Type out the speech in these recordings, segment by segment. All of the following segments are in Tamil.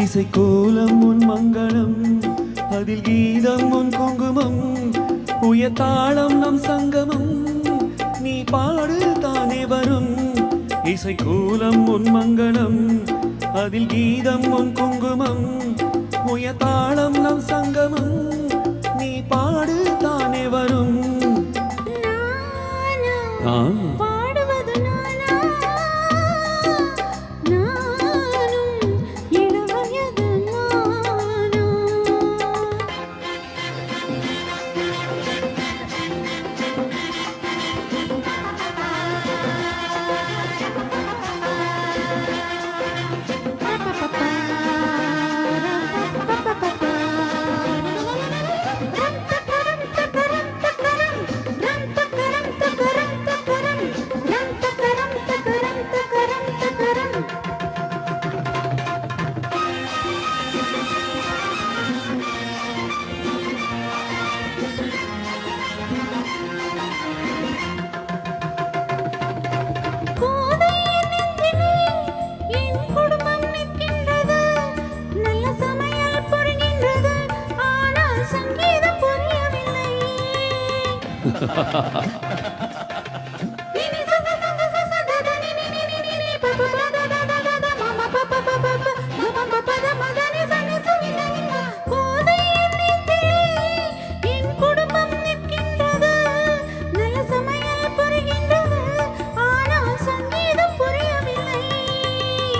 இசை கோலம் உன் மங்களம் அதில் கீதம் உன் குங்குமம் உயர்தாளம் நம் சங்கமம். நீ பாடு தானே வரும் இசை கோலம் உன் மங்களம் அதில் கீதம் உன் குங்குமம் உயர்தாளம் நம் சங்கமம். நீ பாடு தானே வரும். ஆ.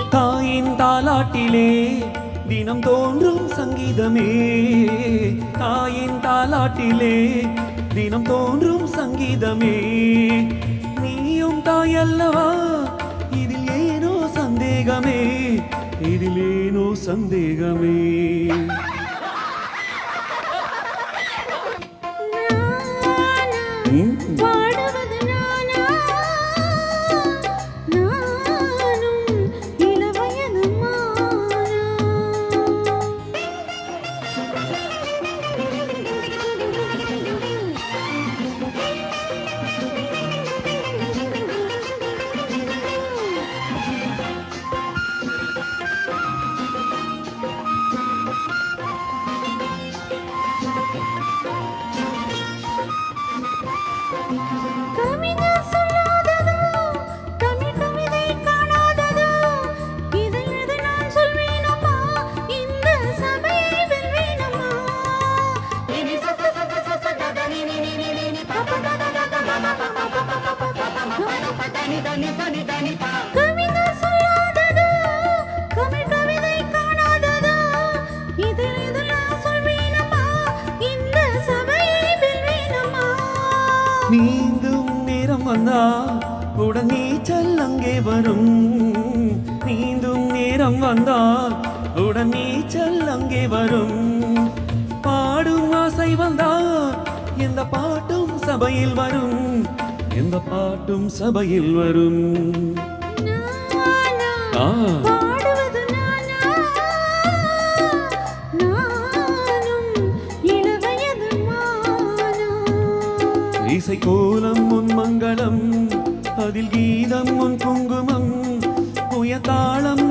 தாயின் தாலாட்டிலே தினம் தோன்றும் சங்கீதமே. தாயின் தாலாட்டிலே தினம் தோன்றும் சங்கீதமே. நீயும் தாயல்லவா? இதில் ஏனோ சந்தேகமே. இதில் ஏனோ சந்தேகமே. நானா ம ப ப த நி த நி த நி த நி ப. கவிஞர் சொல்லாததோ தமிழ் கவிதை காணாததோ இதில் நான் சொல்வேனம்மா இந்த சபையை வெல்வேனம்மா நீந்தும் நேரம் வந்தா உடன் நீச்சல் அங்கே வரும். நீந்தும் நேரம் வந்தால் உடன் நீச்சல் அங்கே வரும். பாடும் ஆசை வந்தால் எந்த பாட்டும் சபையில் வரும். எந்த பாட்டும் சபையில் வரும். இசை கோலம் உன் மங்களம் அதில் கீதம் உன் குங்குமம் உயர்தாளம்